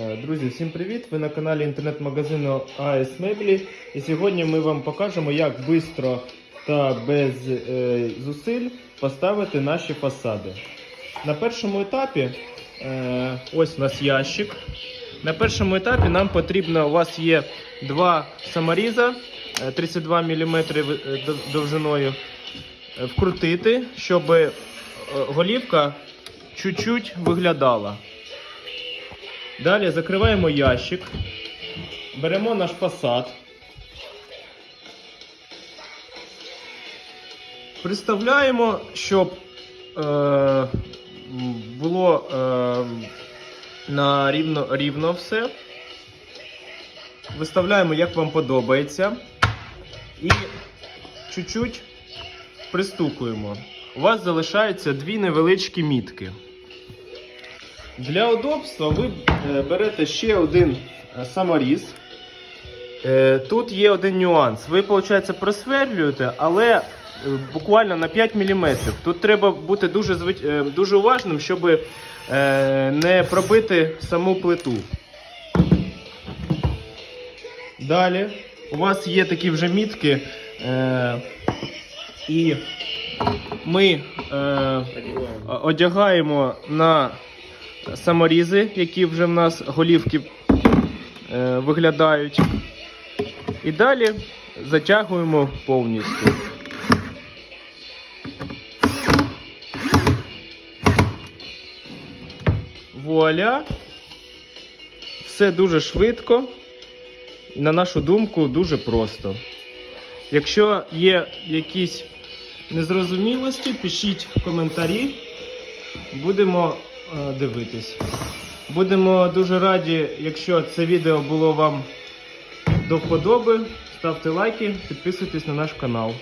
Е, Друзі, всім привіт! Ви на каналі інтернет-магазину AS Меблі. І сьогодні ми вам покажемо, як швидко та без е, зусиль поставити наші фасади. На першому етапі е, ось у нас ящик. На першому етапі нам потрібно, у вас є два саморіза е, 32 мм довжиною, е, вкрутити, щоб е, голівка чуть-чуть виглядала. Далі закриваємо ящик, беремо наш фасад, представляємо, щоб е, було е, на рівно, рівно все. Виставляємо, як вам подобається. І чуть-чуть пристукуємо. У вас залишаються дві невеличкі мітки. Для удобства ви е, берете ще один е, саморіз. Е, Тут є один нюанс. Ви, виходить, просверлюєте, але буквально на 5 мм. Тут треба бути дуже, дуже уважним, щоб не пробити саму плиту. Далі у вас є такі вже мітки. І ми одягаємо на саморізи, які вже в нас голівки е, виглядають. І далі затягуємо повністю. Вуаля. Все дуже швидко. І на нашу думку, дуже просто. Якщо є якісь незрозумілості, пишіть в коментарі. Будемо дивитись. Будемо дуже раді, якщо це відео було вам до вподоби. Ставте лайки, підписуйтесь на наш канал.